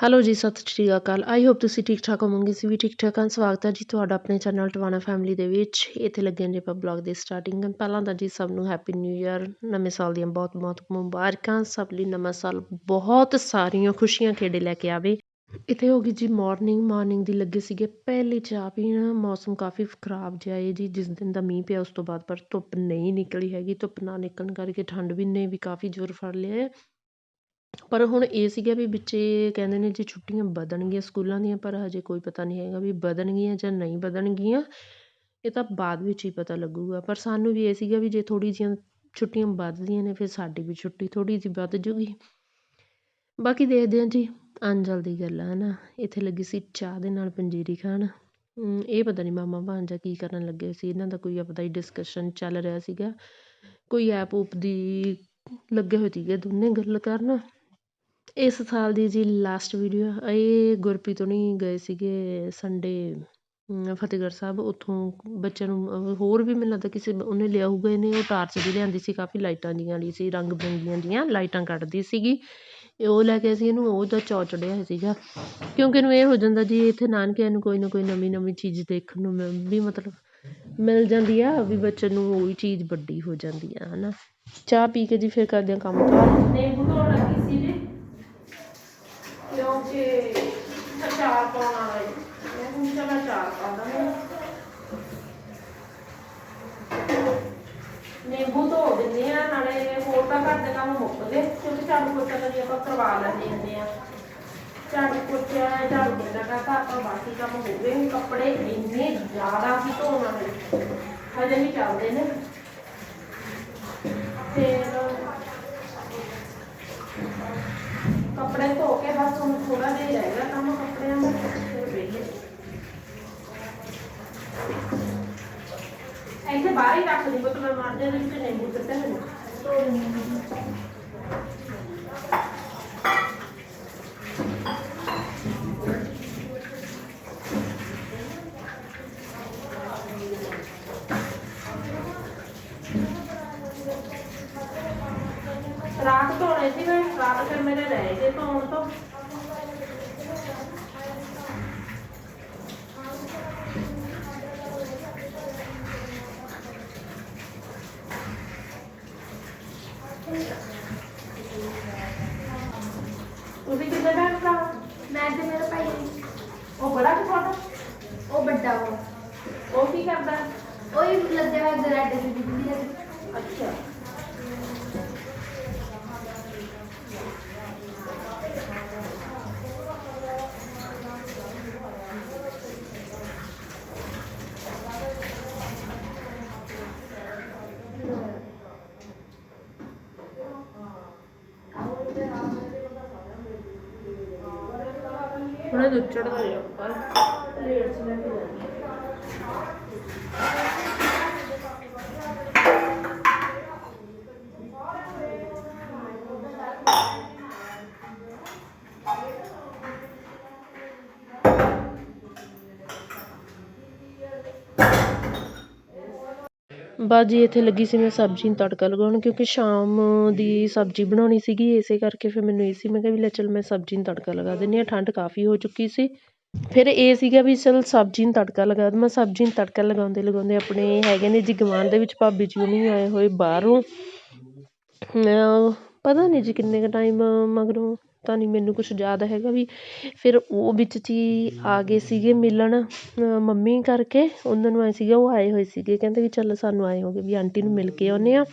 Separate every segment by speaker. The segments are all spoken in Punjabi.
Speaker 1: ਹੈਲੋ ਜੀ, ਸਤਿ ਸ਼੍ਰੀ ਅਕਾਲ। ਆਈ ਹੋਪ ਤੁਸੀਂ ਠੀਕ ਠਾਕ ਹੋਵੋਗੇ ਸੀ ਵੀ ਠੀਕ ਠਾਕ ਹਾਂ। ਸਵਾਗਤ ਹੈ ਜੀ ਤੁਹਾਡਾ ਆਪਣੇ ਚੈਨਲ ਟਵਾਣਾ ਫੈਮਿਲੀ ਦੇ ਵਿੱਚ। ਇੱਥੇ ਲੱਗੇ ਜੀ ਆਪਾਂ ਬਲੌਗ ਦੇ ਸਟਾਰਟਿੰਗ ਪਹਿਲਾਂ ਤਾਂ ਜੀ ਸਭ ਨੂੰ ਹੈਪੀ ਨਿਊ ਇਅਰ ਨਵੇਂ ਸਾਲ ਦੀਆਂ ਬਹੁਤ ਬਹੁਤ ਮੁਬਾਰਕਾਂ। ਸਭ ਲਈ ਨਵਾਂ ਸਾਲ ਬਹੁਤ ਸਾਰੀਆਂ ਖੁਸ਼ੀਆਂ ਖੇੜੇ ਲੈ ਕੇ ਆਵੇ। ਇੱਥੇ ਹੋ ਗਈ ਜੀ ਮਾਰਨਿੰਗ ਮਾਰਨਿੰਗ ਦੀ ਲੱਗੇ ਸੀਗੇ ਪਹਿਲੇ ਚਾਹ ਪੀਣ। ਮੌਸਮ ਕਾਫੀ ਖਰਾਬ ਜਿਹਾ ਹੈ ਜੀ। ਜਿਸ ਦਿਨ ਦਾ ਮੀਂਹ ਪਿਆ, ਉਸ ਤੋਂ ਬਾਅਦ ਪਰ ਧੁੱਪ ਨਹੀਂ ਨਿਕਲੀ ਹੈਗੀ। ਧੁੱਪ ਨਾ ਨਿਕਲਣ ਕਰਕੇ ਠੰਡ ਵੀ ਨੇ ਵੀ ਕਾਫੀ ਜ਼ੋਰ ਫੜ ਲਿਆ ਹੈ। ਪਰ ਹੁਣ ਇਹ ਸੀਗਾ ਵੀ ਬੱਚੇ ਕਹਿੰਦੇ ਨੇ ਜੀ ਛੁੱਟੀਆਂ ਵਧਣਗੀਆਂ ਸਕੂਲਾਂ ਦੀਆਂ, ਪਰ ਹਜੇ ਕੋਈ ਪਤਾ ਨਹੀਂ ਹੈਗਾ ਵੀ ਵਧਣਗੀਆਂ ਜਾਂ ਨਹੀਂ ਵਧਣਗੀਆਂ। ਇਹ ਤਾਂ ਬਾਅਦ ਵਿੱਚ ਹੀ ਪਤਾ ਲੱਗੂਗਾ। ਪਰ ਸਾਨੂੰ ਵੀ ਇਹ ਸੀਗਾ ਵੀ ਜੇ ਥੋੜ੍ਹੀ ਜਿਹੀਆਂ ਛੁੱਟੀਆਂ ਵੱਧਦੀਆਂ ਨੇ, ਫਿਰ ਸਾਡੀ ਵੀ ਛੁੱਟੀ ਥੋੜ੍ਹੀ ਜਿਹੀ ਵੱਧ ਜੂਗੀ। ਬਾਕੀ ਦੇਖਦੇ ਹਾਂ ਜੀ ਅੰਜਲ ਦੀ ਗੱਲ ਆ ਹੈ ਨਾ ਇੱਥੇ ਲੱਗੀ ਸੀ ਚਾਹ ਦੇ ਨਾਲ ਪੰਜੀਰੀ ਖਾਣ। ਇਹ ਪਤਾ ਨਹੀਂ ਮਾਮਾ ਭਾਂਜਾ ਕੀ ਕਰਨ ਲੱਗੇ ਸੀ। ਇਹਨਾਂ ਦਾ ਕੋਈ ਆਪਦਾ ਹੀ ਡਿਸਕਸ਼ਨ ਚੱਲ ਰਿਹਾ ਸੀਗਾ। ਕੋਈ ਐਪ ਉਪ ਦੀ ਲੱਗੇ ਹੋਏ ਸੀਗੇ ਦੋਨੇ ਗੱਲ ਕਰਨ। ਇਸ ਸਾਲ ਦੀ ਜੀ ਲਾਸਟ ਵੀਡੀਓ ਇਹ ਗੁਰਪ੍ਰੀਤ ਹੋਣੀ ਗਏ ਸੀਗੇ ਸੰਡੇ ਫਤਿਹਗੜ੍ਹ ਸਾਹਿਬ, ਉੱਥੋਂ ਬੱਚਿਆਂ ਨੂੰ ਹੋਰ ਵੀ ਮੈਨੂੰ ਲੱਗਦਾ ਕਿਸੇ ਉਹਨੇ ਲਿਆ ਹੋਊਗਾ, ਇਹਨੇ ਉਹ ਟਾਰਚ ਵੀ ਲਿਆਂਦੀ ਸੀ, ਕਾਫੀ ਲਾਈਟਾਂ ਦੀਆਂ ਵਾਲੀ ਸੀ, ਰੰਗ ਬਿਰੰਗੀਆਂ ਦੀਆਂ ਲਾਈਟਾਂ ਕੱਢਦੀ ਸੀਗੀ। ਉਹ ਲੈ ਕੇ ਅਸੀਂ ਇਹਨੂੰ ਉਹਦਾ ਚਾਅ ਚੜਿਆ ਸੀਗਾ। ਕਿਉਂਕਿ ਇਹਨੂੰ ਇਹ ਹੋ ਜਾਂਦਾ ਜੀ, ਇੱਥੇ ਨਾਨਕਿਆਂ ਨੂੰ ਕੋਈ ਨਾ ਕੋਈ ਨਵੀਂ ਨਵੀਂ ਚੀਜ਼ ਦੇਖਣ ਨੂੰ ਮਿਲ, ਵੀ ਮਤਲਬ ਮਿਲ ਜਾਂਦੀ ਆ, ਵੀ ਬੱਚੇ ਨੂੰ ਉਹੀ ਚੀਜ਼ ਵੱਡੀ ਹੋ ਜਾਂਦੀ ਆ, ਹਨਾ। ਚਾਹ ਪੀ ਕੇ ਜੀ ਫਿਰ ਕਰਦੇ ਹਾਂ ਕੰਮ। ਕਾਰ ਨਿੰਬੂ ਧੋਣ ਲੱਗੀ ਕਿਉਂਕਿ ਅਚਾਰ ਪਾਉਣ ਵਾਲਾ? ਹੈ ਮੈਂ ਹੁਣ ਚਲ ਅਚਾਰ ਪਾ ਦਾਂਗੇ। ਨਿੰਬੂ ਧੋ ਦਿੰਦੇ ਆ, ਨਾਲੇ ਹੋਰ ਤਾਂ ਘਰ ਦੇ ਕੰਮ ਮੁੱਕਦੇ ਕਿਉਂਕਿ ਝਾੜੂ ਪੋਚਾ ਕਦੀ ਆਪਾਂ ਕਰਵਾ ਲੈਂਦੇ ਹੁੰਦੇ ਆ। ਝਾੜੂ ਪੋਚਾ ਝਾੜੂ ਦੇਣਾ ਕਰਤਾ ਆਪਾਂ ਬਾਕੀ ਕੰਮ ਹੋ ਗਏ। ਕੱਪੜੇ ਇੰਨੇ ਜ਼ਿਆਦਾ ਸੀ ਧੋਣ ਵਾਲੇ ਹਜੇ ਵੀ ਚੱਲਦੇ ਨੇ ਫਿਰ ਕੱਪੜੇ ਧੋ ਕੇ ਬਸ ਹੁਣ ਥੋੜਾ ਜਿਹਾ ਹੀ ਰਹੇਗਾ ਕੰਮ ਕੱਪੜਿਆਂ ਦਾ ਫਿਰ ਵਿਹਲੇ ਇੱਥੇ ਬਾਹਰ ਹੀ ਰੱਖ ਦੀ ਬਤ ਮੈਂ ਮਾਰ ਦੇ ਵਿੱਚ ਨਿੰਬੂ ਦਿੱਤੇ ਹੋਏ ਨੇ ਧੋ ਦਿੰਦੀ ਰਾਤ ਧੋਣੇ ਸੀ ਮੈਂ ਰਾਤ ਫਿਰ ਮੇਰੇ ਰਹਿ ਗਏ ਧੋਣ ਤੋਂ ਤੁਸੀਂ ਕਿੱਥੇ ਬੈਠਦਾ
Speaker 2: ਮੈਂ ਤੇ ਮੇਰਾ ਭਾਈ
Speaker 1: ਉਹ ਬੜਾ ਕਿ ਛੋਟਾ
Speaker 2: ਉਹ ਵੱਡਾ ਉਹ
Speaker 1: ਉਹ ਕੀ ਕਰਦਾ
Speaker 2: ਉਹ ਹੀ ਲੱਗਿਆ ਹੋਇਆ ਗਰਾਡੇ ਦੀ ਬਿਜਲੀ ਦਾ
Speaker 1: ਅੱਛਾ ਹੁਣ ਦੁੱਧ ਚੜਦਾ ਜਾ ਉੱਪਰ ਪਲੇਟ ਚ ਲੈ ਕੇ ਜਾਂਦੀ ਜੀ ਇੱਥੇ ਲੱਗੀ ਸੀ ਮੈਂ ਸਬਜ਼ੀ ਨੂੰ ਤੜਕਾ ਲਗਾਉਣ ਕਿਉਂਕਿ ਸ਼ਾਮ ਦੀ ਸਬਜ਼ੀ ਬਣਾਉਣੀ ਸੀਗੀ, ਇਸੇ ਕਰਕੇ ਫਿਰ ਮੈਨੂੰ ਇਹ ਸੀ, ਮੈਂ ਕਿਹਾ ਵੀ ਲੈ ਚੱਲ ਮੈਂ ਸਬਜ਼ੀ ਨੂੰ ਤੜਕਾ ਲਗਾ ਦਿੰਦੀ ਹਾਂ, ਠੰਡ ਕਾਫੀ ਹੋ ਚੁੱਕੀ ਸੀ। ਫਿਰ ਇਹ ਸੀਗਾ ਵੀ ਚਲ ਸਬਜ਼ੀ ਨੂੰ ਤੜਕਾ ਲਗਾ ਦੇਵਾਂ ਸਬਜ਼ੀ ਨੂੰ ਤੜਕਾ ਲਗਾਉਂਦੇ ਲਗਾਉਂਦੇ ਆਪਣੇ ਹੈਗੇ ਨੇ ਜੀ ਗਵਾਂਢ ਦੇ ਵਿੱਚ, ਭਾਬੀ ਜੀ ਉਹਨੀ ਆਏ ਹੋਏ ਬਾਹਰੋਂ। ਪਤਾ ਨਹੀਂ ਜੀ ਕਿੰਨੇ ਕੁ ਟਾਈਮ ਮਗਰੋਂ ਤਾਂ ਨਹੀਂ ਮੈਨੂੰ ਕੁਛ ਯਾਦ ਹੈਗਾ ਵੀ ਫਿਰ ਉਹ ਵਿੱਚ ਜੀ ਆ ਗਏ ਸੀਗੇ ਮਿਲਣ ਮੰਮੀ ਕਰਕੇ, ਉਹਨਾਂ ਨੂੰ ਐ ਸੀਗਾ, ਉਹ ਆਏ ਹੋਏ ਸੀਗੇ, ਕਹਿੰਦੇ ਵੀ ਚੱਲ ਸਾਨੂੰ ਆਏ ਗਏ ਵੀ ਆਂਟੀ ਨੂੰ ਮਿਲ ਕੇ ਆਉਂਦੇ ਹਾਂ।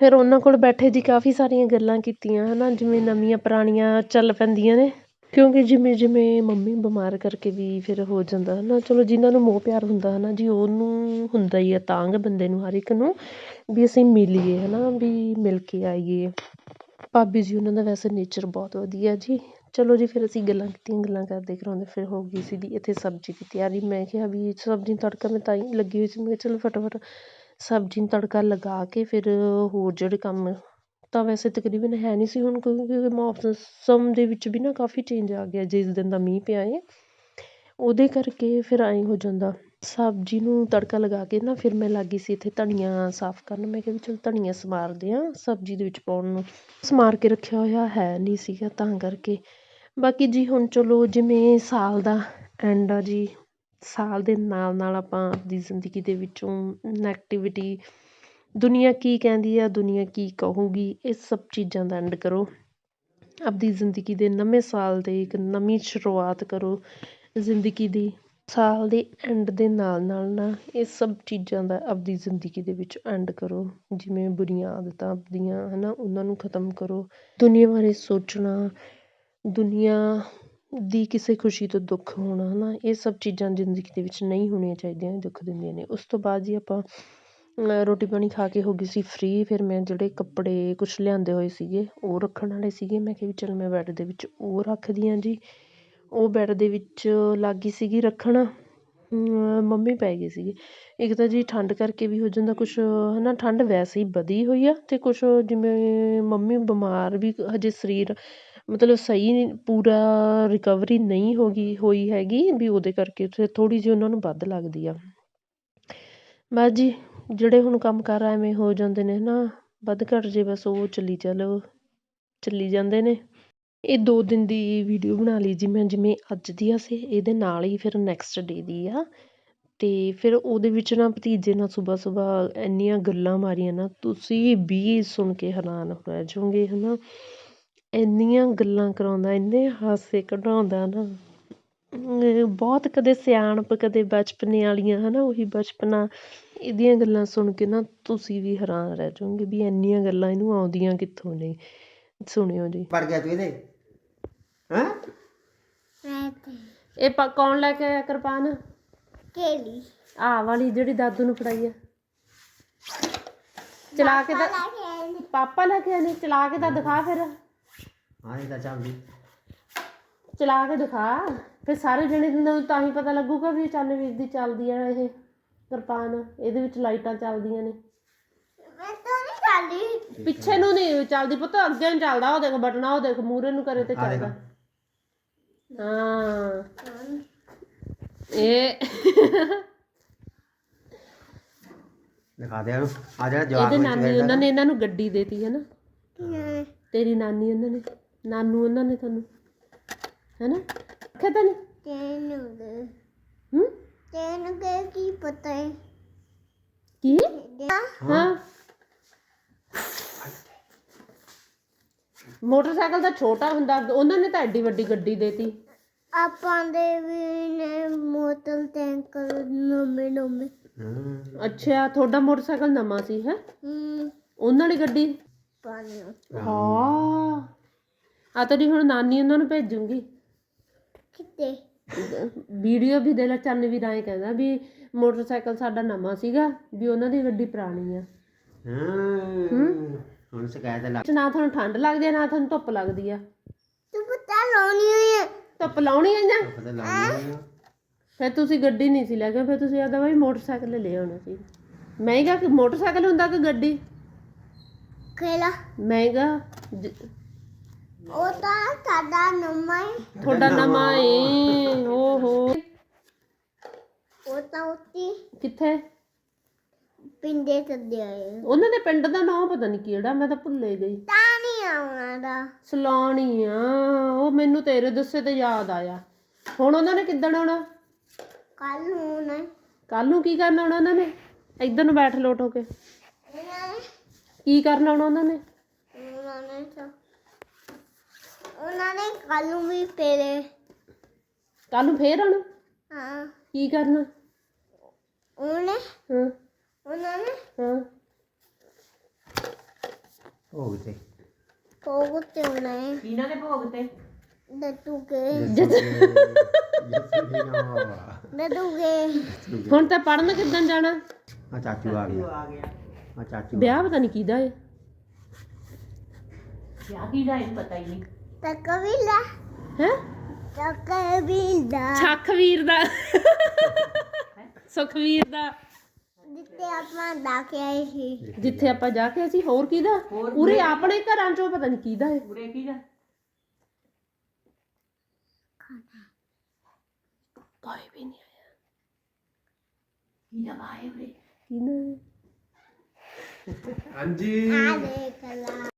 Speaker 1: ਫਿਰ ਉਹਨਾਂ ਕੋਲ ਬੈਠੇ ਜੀ ਕਾਫੀ ਸਾਰੀਆਂ ਗੱਲਾਂ ਕੀਤੀਆਂ ਹੈ ਨਾ ਜਿਵੇਂ ਨਵੀਆਂ ਪੁਰਾਣੀਆਂ ਚੱਲ ਪੈਂਦੀਆਂ ਨੇ। ਕਿਉਂਕਿ ਜਿਵੇਂ ਜਿਵੇਂ ਮੰਮੀ ਬਿਮਾਰ ਕਰਕੇ ਵੀ ਫਿਰ ਹੋ ਜਾਂਦਾ ਹੈ ਨਾ ਚਲੋ ਜਿਨ੍ਹਾਂ ਨੂੰ ਮੋਹ ਪਿਆਰ ਹੁੰਦਾ ਹੈ ਨਾ ਜੀ ਉਹਨੂੰ ਹੁੰਦਾ ਹੀ ਆ, ਤਾਂਗ ਬੰਦੇ ਨੂੰ ਹਰ ਇੱਕ ਨੂੰ, ਵੀ ਅਸੀਂ ਮਿਲੀਏ ਹੈ ਨਾ ਵੀ ਮਿਲ ਕੇ ਆਈਏ। ਭਾਬੀ ਜੀ, ਉਹਨਾਂ ਦਾ ਵੈਸੇ ਨੇਚਰ ਬਹੁਤ ਵਧੀਆ ਜੀ। ਚਲੋ ਜੀ, ਫਿਰ ਅਸੀਂ ਗੱਲਾਂ ਕੀਤੀਆਂ, ਗੱਲਾਂ ਕਰਦੇ ਕਰਾਉਂਦੇ, ਫਿਰ ਹੋ ਗਈ ਸੀਗੀ ਇੱਥੇ ਸਬਜ਼ੀ ਦੀ ਤਿਆਰੀ। ਮੈਂ ਕਿਹਾ ਵੀ ਸਬਜ਼ੀ ਨੂੰ ਤੜਕਾ ਮੈਂ ਤਾਂ ਹੀ ਲੱਗੀ ਹੋਈ ਸੀ, ਮੈਂ ਕਿਹਾ ਚਲੋ ਫਟਾਫਟ ਸਬਜ਼ੀ ਨੂੰ ਤੜਕਾ ਲਗਾ ਕੇ ਫਿਰ ਹੋਰ ਜਿਹੜੇ ਕੰਮ ਤਾਂ ਵੈਸੇ ਤਕਰੀਬਨ ਹੈ ਨਹੀਂ ਸੀ ਹੁਣ, ਕਿਉਂਕਿ ਮੌਸਮ ਦੇ ਵਿੱਚ ਵੀ ਨਾ ਕਾਫੀ ਚੇਂਜ ਆ ਗਿਆ। ਜਿਸ ਦਿਨ ਦਾ ਮੀਂਹ ਪਿਆ ਹੈ ਉਹਦੇ ਕਰਕੇ ਫਿਰ ਐਂ ਹੋ ਜਾਂਦਾ। ਸਬਜ਼ੀ ਨੂੰ ਤੜਕਾ ਲਗਾ ਕੇ ਨਾ ਫਿਰ ਮੈਂ ਲੱਗ ਗਈ ਸੀ ਇੱਥੇ ਧਨੀਆ ਸਾਫ਼ ਕਰਨ। ਮੈਂ ਕਿਹਾ ਵੀ ਚਲੋ ਧਨੀਆ ਸਮਾਰਦੇ ਹਾਂ ਸਬਜ਼ੀ ਦੇ ਵਿੱਚ ਪਾਉਣ ਨੂੰ। ਸਮਾਰ ਕੇ ਰੱਖਿਆ ਹੋਇਆ ਹੈ ਨਹੀਂ ਸੀਗਾ ਤਾਂ ਕਰਕੇ। ਬਾਕੀ ਜੀ ਹੁਣ ਚਲੋ ਜਿਵੇਂ ਸਾਲ ਦਾ ਐਂਡ ਆ ਜੀ, ਸਾਲ ਦੇ ਨਾਲ ਨਾਲ ਆਪਾਂ ਆਪਦੀ ਜ਼ਿੰਦਗੀ ਦੇ ਵਿੱਚੋਂ ਨੈਗਟਿਵਿਟੀ ਦੁਨੀਆ ਕੀ ਕਹਿੰਦੀ ਆ, ਦੁਨੀਆ ਕੀ ਕਹੂਗੀ, ਇਹ ਸਭ ਚੀਜ਼ਾਂ ਦਾ ਐਂਡ ਕਰੋ। ਆਪਦੀ ਜ਼ਿੰਦਗੀ ਦੇ ਨਵੇਂ ਸਾਲ ਦੇ ਇੱਕ ਨਵੀਂ ਸ਼ੁਰੂਆਤ ਕਰੋ। ਜ਼ਿੰਦਗੀ ਦੀ ਸਾਲ ਦੇ ਐਂਡ ਦੇ ਨਾਲ ਨਾਲ ਨਾ ਇਹ ਸਭ ਚੀਜ਼ਾਂ ਦਾ ਆਪਦੀ ਜ਼ਿੰਦਗੀ ਦੇ ਵਿੱਚ ਐਂਡ ਕਰੋ। ਜਿਵੇਂ ਬੁਰੀਆਂ ਆਦਤਾਂ ਆਪਦੀਆਂ ਹੈ ਨਾ ਉਹਨਾਂ ਨੂੰ ਖ਼ਤਮ ਕਰੋ। ਦੁਨੀਆ ਬਾਰੇ ਸੋਚਣਾ, ਦੁਨੀਆ ਦੀ ਕਿਸੇ ਖੁਸ਼ੀ ਤੋਂ ਦੁੱਖ ਹੋਣਾ ਹੈ ਨਾ ਇਹ ਸਭ ਚੀਜ਼ਾਂ ਜ਼ਿੰਦਗੀ ਦੇ ਵਿੱਚ ਨਹੀਂ ਹੋਣੀਆਂ ਚਾਹੀਦੀਆਂ, ਦੁੱਖ ਦਿੰਦੀਆਂ ਨੇ। ਉਸ ਤੋਂ ਬਾਅਦ ਜੀ ਆਪਾਂ ਰੋਟੀ ਪਾਣੀ ਖਾ ਕੇ ਹੋ ਗਈ ਸੀ ਫ੍ਰੀ ਫਿਰ ਮੈਂ ਜਿਹੜੇ ਕੱਪੜੇ ਕੁਛ ਲਿਆਂਦੇ ਹੋਏ ਸੀਗੇ, ਉਹ ਰੱਖਣ ਵਾਲੇ ਸੀਗੇ। ਮੈਂ ਕਿਹਾ ਵੀ ਚੱਲ ਮੈਂ ਬੈੱਡ ਦੇ ਵਿੱਚ ਉਹ ਰੱਖਦੀ ਹਾਂ ਜੀ। ਉਹ ਬੈੱਡ ਦੇ ਵਿੱਚ ਲੱਗ ਗਈ ਸੀਗੀ ਰੱਖਣ। ਮੰਮੀ ਪੈ ਗਏ ਸੀਗੇ। ਇੱਕ ਤਾਂ ਜੀ ਠੰਡ ਕਰਕੇ ਵੀ ਹੋ ਜਾਂਦਾ, ਕੁਛ ਹੈ ਨਾ ਠੰਡ ਵੈਸੇ ਹੀ ਵਧੀ ਹੋਈ ਆ ਅਤੇ ਕੁਛ ਜਿਵੇਂ ਮੰਮੀ ਬਿਮਾਰ ਵੀ ਹਜੇ ਸਰੀਰ ਮਤਲਬ ਸਹੀ ਨਹੀਂ ਪੂਰਾ ਰਿਕਵਰੀ ਨਹੀਂ ਹੋ ਗਈ, ਹੋਈ ਹੈਗੀ ਵੀ ਉਹਦੇ ਕਰਕੇ ਫਿਰ ਥੋੜ੍ਹੀ ਜਿਹੀ ਉਹਨਾਂ ਨੂੰ ਵੱਧ ਲੱਗਦੀ ਆ। ਬਸ ਜੀ, ਜਿਹੜੇ ਹੁਣ ਕੰਮ ਕਾਰ ਐਵੇਂ ਹੋ ਜਾਂਦੇ ਨੇ ਹੈ ਨਾ ਵੱਧ ਘੱਟ ਜੇ ਬਸ ਉਹ ਚੱਲੀ ਚਲੋ, ਚੱਲੀ ਜਾਂਦੇ ਨੇ। ਇਹ ਦੋ ਦਿਨ ਦੀ ਵੀਡੀਓ ਬਣਾ ਲਈ ਜੀ ਮੈਂ, ਜਿਵੇਂ ਅੱਜ ਦੀ ਆ ਸੀ, ਇਹਦੇ ਨਾਲ ਹੀ ਫਿਰ ਨੈਕਸਟ ਡੇ ਦੀ ਆ। ਅਤੇ ਫਿਰ ਉਹਦੇ ਵਿੱਚ ਨਾ ਭਤੀਜੇ ਨਾਲ ਸੁਬਾਹ ਸੁਬਾਹ ਇੰਨੀਆਂ ਗੱਲਾਂ ਮਾਰੀਆਂ ਨਾ, ਤੁਸੀਂ ਵੀ ਸੁਣ ਕੇ ਹੈਰਾਨ ਰਹਿ ਜਾਓਗੇ ਹੈ ਨਾ ਇੰਨੀਆਂ ਗੱਲਾਂ ਕਰਾਉਂਦਾ, ਇੰਨੇ ਹਾਸੇ ਕਢਾਉਂਦਾ ਨਾ। ਬਹੁਤ ਕਦੇ ਸਿਆਣਪ, ਕਦੇ ਬਚਪਨੇ ਵਾਲੀਆਂ ਹੈ ਨਾ ਉਹੀ ਬਚਪਨਾ, ਇਹਦੀਆਂ ਗੱਲਾਂ ਸੁਣ ਕੇ ਨਾ ਤੁਸੀਂ ਵੀ ਹੈਰਾਨ ਰਹਿ ਜਾਓਗੇ ਵੀ ਇੰਨੀਆਂ ਗੱਲਾਂ ਇਹਨੂੰ ਆਉਂਦੀਆਂ ਕਿੱਥੋਂ ਨੇ। ਸੁਣਿਓ ਜੀ।
Speaker 3: ਪੜ ਗਿਆ ਤੂੰ ਇਹਦੇ? ਹਾਂ?
Speaker 1: ਇਹ ਪਾ ਕੌਣ ਲੈ ਕੇ ਆਇਆ ਕਿਰਪਾਨ?
Speaker 2: ਕੇਲੀ।
Speaker 1: ਆਹ ਵਾਲੀ ਜਿਹੜੀ ਦਾਦੂ ਨੂੰ ਫੜਾਈ ਆ। ਚਲਾ ਕੇ ਤਾਂ ਪਾਪਾ ਲੈ ਕੇ ਆਨੇ ਚਲਾ ਕੇ ਤਾਂ ਦਿਖਾ ਫਿਰ।
Speaker 3: ਹਾਂ ਇਹ ਤਾਂ ਚੱਲਦੀ।
Speaker 1: ਚਲਾ ਕੇ ਦਿਖਾ। ਫਿਰ ਸਾਰੇ ਜਣੇ ਨੂੰ ਤਾਂ ਹੀ ਪਤਾ ਲੱਗੂਗਾ ਵੀ ਚੱਲ ਵੀਰ ਦੀ ਚੱਲਦੀ ਆ ਇਹ ਕਿਰਪਾਨ। ਇਹਦੇ ਵਿੱਚ ਲਾਈਟਾਂ ਚੱਲਦੀਆਂ ਨੇ।
Speaker 2: ਮੈਂ ਤਾਂ ਨਹੀਂ ਖਾਲੀ
Speaker 1: ਪਿੱਛੇ ਨੂੰ ਨਹੀਂ ਚੱਲਦੀ ਪੁੱਤ ਅੱਗੇ ਨੂੰ ਚੱਲਦਾ। ਉਹ ਦੇਖ ਬਟਨਾ ਉਹ ਦੇਖ ਮੂਰੇ ਨੂੰ ਕਰੇ ਤੇ
Speaker 3: ਆ ਦੇਖ।
Speaker 1: ਚੱਲਦਾ। ਹਾਂ। ਇਹ
Speaker 3: ਦਿਖਾ ਦੇ ਉਹਨੂੰ ਆ ਜਿਹੜਾ ਜਵਾਬ
Speaker 1: ਇਹਦੇ ਨਾਨੀ ਉਹਨਾਂ ਨੇ। ਇਹਨਾਂ ਨੂੰ ਗੱਡੀ ਦੇਤੀ ਹੈ ਨਾ। ਤੇਰੀ ਨਾਨੀ ਉਹਨਾਂ ਨੇ ਨਾਨੂ ਉਹਨਾਂ ਨੇ ਤੁਹਾਨੂੰ ਹੈਨਾ ਆਖਿਆ ਤਾਂ ਨਹੀਂ?
Speaker 2: ਤੈਨੂੰ ਦੇ
Speaker 1: ਹੂੰ?
Speaker 2: ਤੈਨੂੰ ਕੇ ਕੀ ਪਤਾ ਹੈ?
Speaker 1: ਕੀ? ਹਾਂ। ਮੋਟਰਸਾਈਕਲ ਤਾਂ ਛੋਟਾ ਹੁੰਦਾ ਉਹਨਾਂ ਨੇ ਤਾਂ ਐਡੀ ਵੱਡੀ ਗੱਡੀ ਦੇਤੀ।
Speaker 2: ਆਪਾਂ ਦੇ ਵੀ ਨੇ ਮੋਟਰ ਟੈਂਕਰ ਨਵੇਂ ਨਵੇਂ।
Speaker 3: ਹਾਂ।
Speaker 1: ਅੱਛਾ ਤੁਹਾਡਾ ਮੋਟਰਸਾਈਕਲ ਨਵਾਂ ਸੀ ਹੈ?
Speaker 2: ਹੂੰ।
Speaker 1: ਉਹਨਾਂ ਦੀ ਗੱਡੀ?
Speaker 2: ਪਾਣੀ
Speaker 1: ਹਾਂ। ਆ ਤੇਰੀ ਹੁਣ ਨਾਨੀ ਉਹਨਾਂ ਨੂੰ ਭੇਜੂਗੀ।
Speaker 2: ਕਿਤੇ
Speaker 1: ਵੀਡੀਓ ਵੀ ਦੇ ਲੈ ਚੰਨ ਵੀ ਰਾਏ ਕਹਿੰਦਾ ਵੀ ਮੋਟਰਸਾਈਕਲ ਸਾਡਾ ਨਵਾਂ ਸੀਗਾ ਵੀ ਉਹਨਾਂ ਦੀ ਗੱਡੀ ਪੁਰਾਣੀ ਆ।
Speaker 3: ਹਾਂ। ਹੁਣ ਸ਼ਿਕਾਇਤ ਲੱਗ
Speaker 1: ਨਾ ਤੁਹਾਨੂੰ ਠੰਡ ਲੱਗਦੀ ਆ ਨਾ ਤੁਹਾਨੂੰ ਧੁੱਪ ਲੱਗਦੀ ਆ।
Speaker 2: ਤੂੰ ਪਤਾ ਲਾਉਣੀ ਹੋਈ ਹੈ
Speaker 1: ਧੁੱਪ ਲਾਉਣੀ
Speaker 3: ਪਤਾ ਲੱਗ ਗਿਆ
Speaker 1: ਫਿਰ ਤੁਸੀਂ ਗੱਡੀ ਨਹੀਂ ਸੀ ਲੈ ਕੇ ਫਿਰ ਤੁਸੀਂ ਆਦਾ ਬਈ ਮੋਟਰਸਾਈਕਲ ਲੈ ਆਉਣਾ ਸੀ। ਮਹਿੰਗਾ ਕਿ ਮੋਟਰਸਾਈਕਲ ਹੁੰਦਾ ਕਿ ਗੱਡੀ?
Speaker 2: ਖੇਲਾ।
Speaker 1: ਮਹਿੰਗਾ ਜ-
Speaker 2: ਉਹ ਤਾਂ ਸਾਡਾ ਨਵਾਂ ਹੈ।
Speaker 1: ਤੁਹਾਡਾ ਨਵਾਂ ਏ ਓਹੋ।
Speaker 2: ਉਹ ਤਾਂ ਉੱਤੀ
Speaker 1: ਕਿੱਥੇ?
Speaker 2: ਪਿੰਡੇ ਚੱਲਿਆ ਹੈ
Speaker 1: ਉਹਨਾਂ ਦੇ ਪਿੰਡ ਦਾ ਨਾਮ ਪਤਾ ਨਹੀਂ ਕਿਹੜਾ ਮੈਂ ਤਾਂ ਭੁੱਲੇ ਗਈ।
Speaker 2: ਤਾਂ ਨਹੀਂ ਆਉਣਾ ਦਾ।
Speaker 1: ਸਲਾਣੀ ਆ ਉਹ ਮੈਨੂੰ ਤੇਰੇ ਦੱਸੇ ਤੇ ਯਾਦ ਆਇਆ। ਹੁਣ ਉਹਨਾਂ ਨੇ ਕਿੱਦਣ ਆਉਣਾ?
Speaker 2: ਕੱਲ ਨੂੰ ਨਾ
Speaker 1: ਕੱਲ ਨੂੰ ਕੀ ਕਰਨਾ ਆਉਣਾ ਉਹਨਾਂ ਨੇ? ਇੱਧਰ ਨੂੰ ਬੈਠ ਲੋਟ ਹੋ ਕੇ।
Speaker 2: ਉਹਨਾਂ ਨੇ?
Speaker 1: ਕੀ ਕਰਨਾ ਆਉਣਾ ਉਹਨਾਂ ਨੇ?
Speaker 2: ਉਹਨਾਂ ਨੇ ਤਾਂ ਉਹਨਾਂ ਨੇ ਕੱਲ ਨੂੰ ਵੀ ਪੇਰੇ
Speaker 1: ਕੱਲ ਨੂੰ ਫੇਰ ਆਉਣਾ?
Speaker 2: ਹਾਂ।
Speaker 1: ਕੀ ਕਰਨਾ?
Speaker 2: ਉਹਨੇ
Speaker 1: ਹਾਂ।
Speaker 2: ਉਹਨਾਂ ਨੇ
Speaker 1: ਹਾਂ
Speaker 3: ਹੋ ਗਈ
Speaker 2: ਭੋਗ ਤੇ ਆਉਣਾ ਹੈ
Speaker 1: ਇਹਨਾਂ ਦੇ ਭੋਗ ਤੇ
Speaker 2: ਦੱਦੂ ਕੇ
Speaker 3: ਜੱਸੀ
Speaker 2: ਦੱਦੂ ਕੇ
Speaker 1: ਹੁਣ ਤਾਂ ਪੜਨ ਕਿੱਦਣ ਜਾਣਾ?
Speaker 3: ਆ ਚਾਚੂ ਆ ਗਿਆ। ਆ ਚਾਚੂ
Speaker 1: ਵਿਆਹ ਪਤਾ ਨਹੀਂ ਕਿਹਦਾ ਏ ਵਿਆਹ ਕਿਹਦਾ ਏ ਪਤਾ ਹੀ ਨਹੀਂ
Speaker 2: ਤਾਂ ਕਵਿਲਾ
Speaker 1: ਹੈ?
Speaker 2: ਤਾਂ ਕਵਿਲਾ
Speaker 1: ਛਖਵੀਰ ਦਾ। ਸੁਖਵੀਰ ਦਾ।
Speaker 2: ਜਿੱਤੇ ਆਪਾਂ ਆਏ ਸੀ।
Speaker 1: ਜਿੱਥੇ ਆਪਾਂ ਜਾ ਕੇ ਅਸੀਂ ਹੋਰ ਕਿਹਦਾ? ਉਰੇ ਆਪਣੇ ਘਰਾਂ ਚੋਂ ਪਤਾ ਨਹੀਂ ਕਿਹਦਾ ਏ ਉਰੇ ਕਿਹਦਾ? ਕੋਈ ਵੀ ਨਹੀਂ ਆਇਆ। ਕਿਹਦਾ ਆਇਆ ਉਰੇ? ਕਿਹਦਾ?
Speaker 3: ਹਾਂਜੀ
Speaker 2: ਆ ਦੇਖ ਲਾ।